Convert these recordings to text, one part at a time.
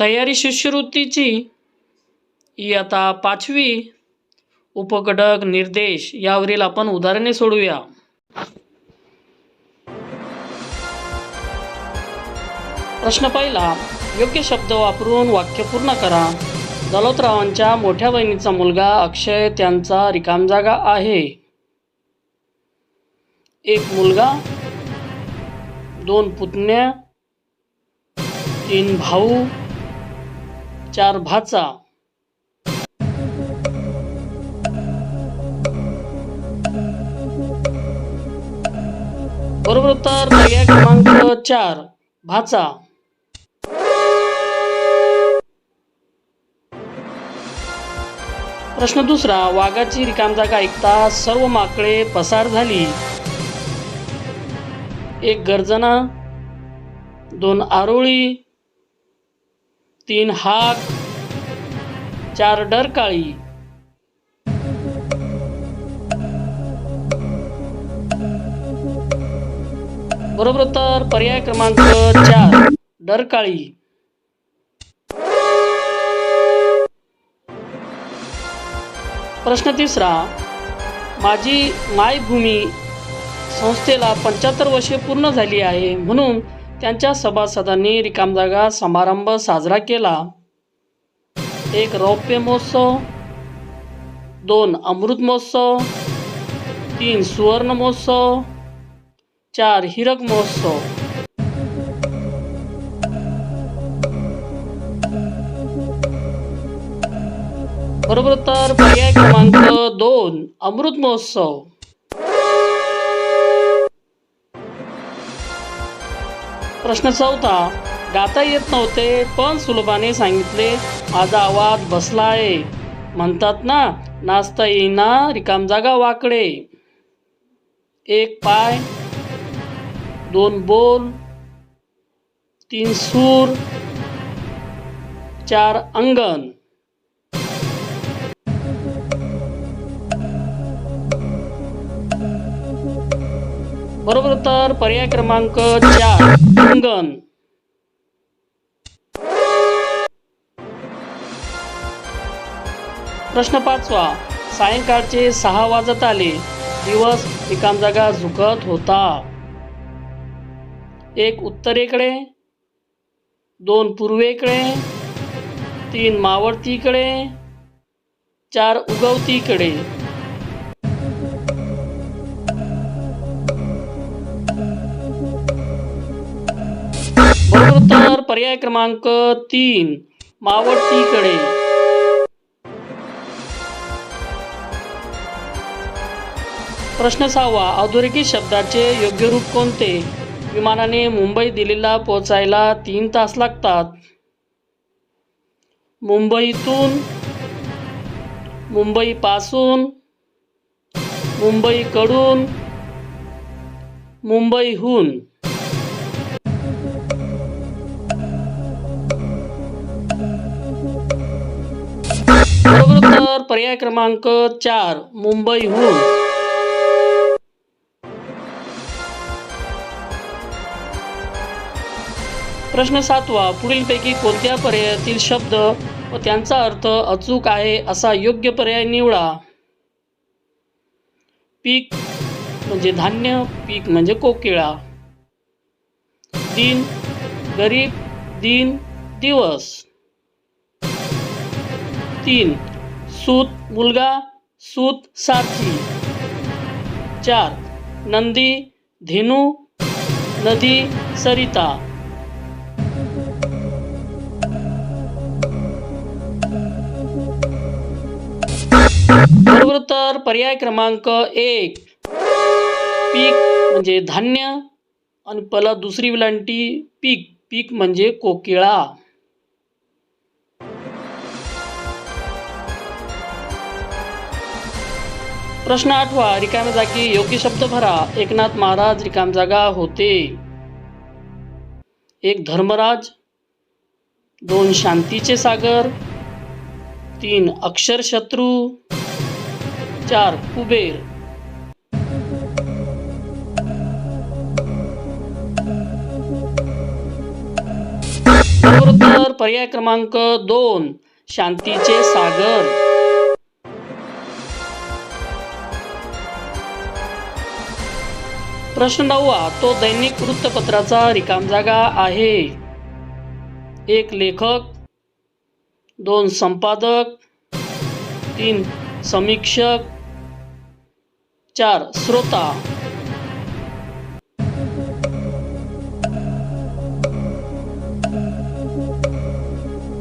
तयारी शिष्यवृत्तीची आता पाचवी उपघटक निर्देश. यावरील आपण उदाहरणे सोडूया. प्रश्न पहिला. योग्य शब्द वापरून वाक्य पूर्ण करा. दौलतरावांच्या मोठ्या बहिणीचा मुलगा अक्षय त्यांचा रिकाम जागा आहे. एक मुलगा दोन पुतण्या तीन भाऊ चार भाचा. बरोबर उत्तर पर्याय क्रमांक चार भाचा. प्रश्न दुसरा वाघाची रिकाम जागा ऐकता सर्व माकडे पसार झाली. एक गर्जना दोन आरोळी तीन हाक चार डरकाळी. बरोबर उत्तर पर्याय क्रमांक चार डरकाळी. प्रश्न तिसरा माझी मायभूमी संस्थेला पंच्याहत्तर वर्षे पूर्ण झाली आहे म्हणून त्यांच्या सभासदांनी रिकाम जागा समारंभ साजरा केला. एक रौप्य महोत्सव दोन अमृत महोत्सव तीन सुवर्ण महोत्सव चार हिरक महोत्सव. बरोबर तर पर्याय क्रमांक दोन अमृत महोत्सव. प्रश्न चौथा गाता येत नव्हते पण सुलभाने सांगितले माझा आवाज बसला आहे म्हणतात ना नाचता येईना रिकाम जागा वाकडे. एक पाय दोन बोल तीन सूर चार अंगण. बरोबर उत्तर पर्याय क्रमांक चार कंगन. प्रश्न पाचवा सायंकाळचे सहा वाजत आले दिवस रिकाम जागा झुकत होता. एक उत्तरेकडे दोन पूर्वेकडे तीन मावळतीकडे चार उगवतीकडे. पर्याय क्रमांक तीन मावळतीकडे. प्रश्न सहावा अधोरेखित शब्दाचे योग्य रूप कोणते? विमानाने मुंबई दिल्लीला पोहोचायला तीन तास लागतात. मुंबईतून मुंबईपासून मुंबईकडून मुंबईहून. तर पर्याय क्रमांक चार मुंबईहून. प्रश्न सातवा पुढीलपैकी कोणत्या पर्यायातील शब्द व त्यांचा अर्थ अचूक आहे असा योग्य पर्याय निवडा. पीक म्हणजे धान्य पीक म्हणजे कोकिळा. दिन गरीब दिन दिवस. तीन सूत मुलगा, सूत सारथी। चार, नंदी, धेनू, नदी, सरिता। बरोबर पर्याय क्रमांक एक, पीक धान्य आणि पला दुसरी विलांटी, पीक पीक म्हणजे कोकिळा। प्रश्न आठवा रिकाम्या जागी योग्य शब्द भरा. एकनाथ महाराज रिकाम जागा होते. एक धर्मराज दोन शांतीचे सागर तीन अक्षरशत्रू चार कुबेर. पर्याय क्रमांक दोन शांतीचे सागर. प्रश्न नववा तो दैनिक वृत्तपत्राचा रिकाम जागा आहे. एक लेखक दोन संपादक तीन समीक्षक चार श्रोता.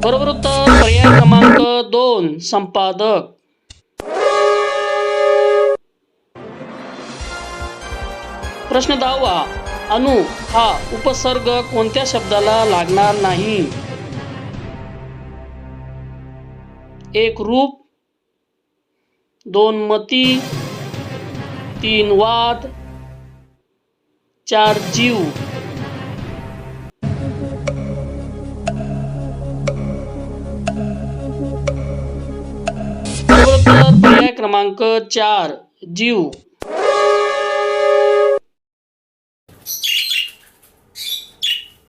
बरोबर उत्तर पर्याय क्रमांक दोन संपादक. प्रश्न दहावा अनु हा उपसर्ग कोणत्या शब्दाला लागणार नाही? एक रूप दोन मती तीन वाद चार जीव. क्रमांक चार जीव.